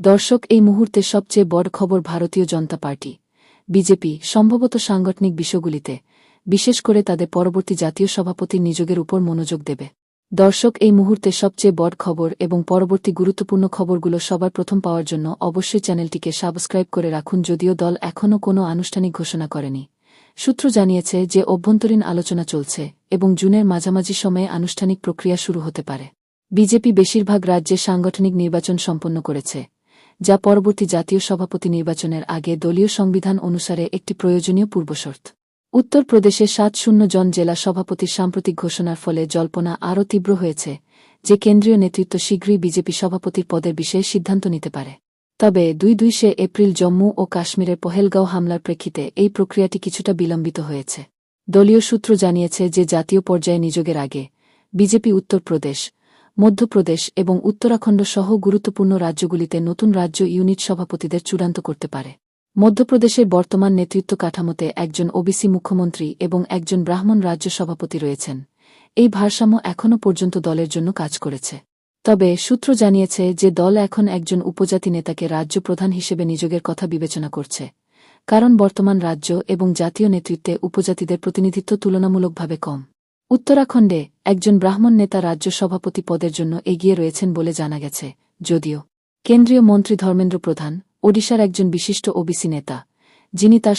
দর্শক এই মুহূর্তে সবচেয়ে বড় খবর ভারতীয় জনতা পার্টি। বিজেপি সম্ভবত সাংগঠনিক বিষয়গুলিতে, বিশেষ করে তাদের পরবর্তী জাতীয় সভাপতির নিযোগের উপর মনোযোগ দেবে। দর্শক এই মুহূর্তে সবচেয়ে বড় খবর এবং পরবর্তী গুরুত্বপূর্ণ খবরগুলো সবার প্রথম পাওয়ার জন্য অবশ্যই চ্যানেলটিকে সাবস্ক্রাইব করে রাখুন যদিও দল এখনও কোনো আনুষ্ঠানিক ঘোষণা করেনি। সূত্র জানিয়েছে যে অভ্যন্তরীণ আলোচনা চলছে এবং জুনের মাঝামাঝি সময়ে আনুষ্ঠানিক প্রক্রিয়া শুরু হতে পারে। বিজেপি বেশিরভাগ রাজ্যে সাংগঠনিক নির্বাচন সম্পন্ন করেছে। যা পরবর্তী জাতীয় সভাপতি নির্বাচনের আগে দলীয় সংবিধান অনুসারে একটি প্রয়োজনীয় পূর্বশর্ত। উত্তরপ্রদেশে সাত শূন্য জন জেলা সভাপতির সাম্প্রতিক ঘোষণার ফলে জল্পনা আরও তীব্র হয়েছে যে কেন্দ্রীয় নেতৃত্ব শীঘ্রই বিজেপি সভাপতির পদের বিষয়ে সিদ্ধান্ত নিতে পারে। তবে দুই দুই সে এপ্রিল জম্মু ও কাশ্মীরের পহেলগাঁও হামলার প্রেক্ষিতে এই প্রক্রিয়াটি কিছুটা বিলম্বিত হয়েছে। দলীয় সূত্র জানিয়েছে যে জাতীয় পর্যায়ে নিযোগের আগে বিজেপি উত্তরপ্রদেশ মধ্যপ্রদেশ এবং উত্তরাখণ্ড সহ গুরুত্বপূর্ণ রাজ্যগুলিতে নতুন রাজ্য ইউনিট সভাপতিদের চূড়ান্ত করতে পারে। মধ্যপ্রদেশের বর্তমান নেতৃত্ব কাঠামোতে একজন ওবিসি মুখ্যমন্ত্রী এবং একজন ব্রাহ্মণ রাজ্য সভাপতি রয়েছেন। এই ভারসাম্য এখনও পর্যন্ত দলের জন্য কাজ করেছে। তবে সূত্র জানিয়েছে যে দল এখন একজন উপজাতি নেতাকে রাজ্য প্রধান হিসেবে নিযোগের কথা বিবেচনা করছে। কারণ বর্তমান রাজ্য এবং জাতীয় নেতৃত্বে উপজাতিদের প্রতিনিধিত্ব তুলনামূলকভাবে কম। উত্তরাখণ্ডে একজন ব্রাহ্মণ নেতা রাজ্য সভাপতি পদের জন্য এগিয়ে রয়েছেন বলে জানা গেছে। যদিও কেন্দ্রীয় মন্ত্রী ধর্মেন্দ্র প্রধান, ওডিশার একজন বিশিষ্ট ওবিসি নেতা, যিনি তার